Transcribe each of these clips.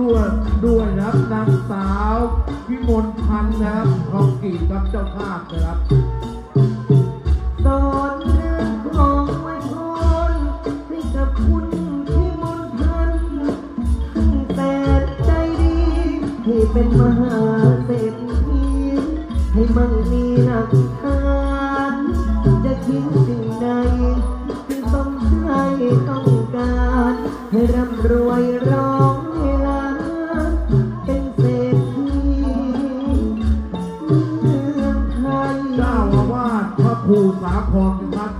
ด้วยด้วยนะครับนางสาวพิมลพันธ์นะครับทองกีกับเจ้าภาพนะครับสอนเรื่องของไว้คนให้กับคุณที่มนต์พันซึ่งแสนใจดีให้เป็นมหาเศรษฐีให้มั่งมีหลักฐานจะคิดสิ่งใดที่ต้องใจต้องการ ให้ร่ำรวยร้องาสพระครูสาครพิ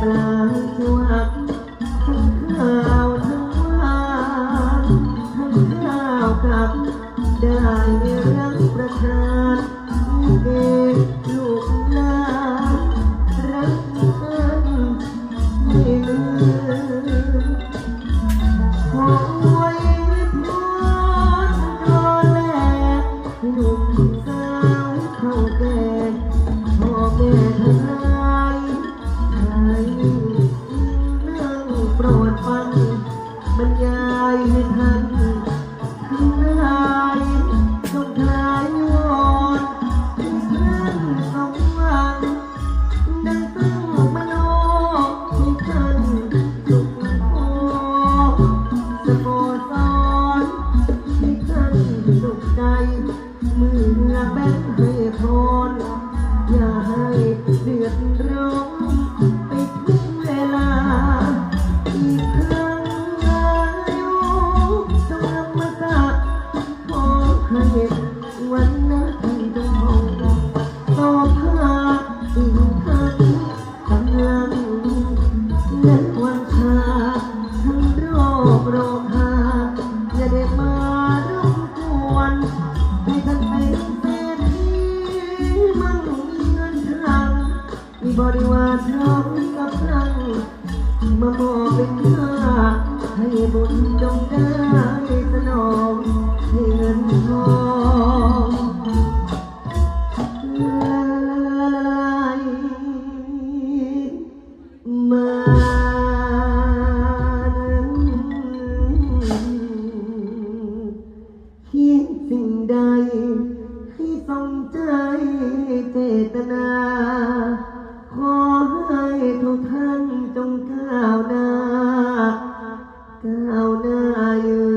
ปลา อให้วันนั้นท่านจงพงต่อภาพอีกทั้งกำลังและวันชาทั้งโรคโรคหาจะได้มารบกวนให้ท่านเป็นเศรษฐีมั่งมีเงินคลังมีบริวารพร้อมกับพลังมามอบเป็นค่าให้บุญจงได้สนอง เงนทองไหลมาคิดสิ่งใดที่สงใจเจตนา ขอให้ทุกท่านจงก้าวหน้า ก้าวหน้าอยู่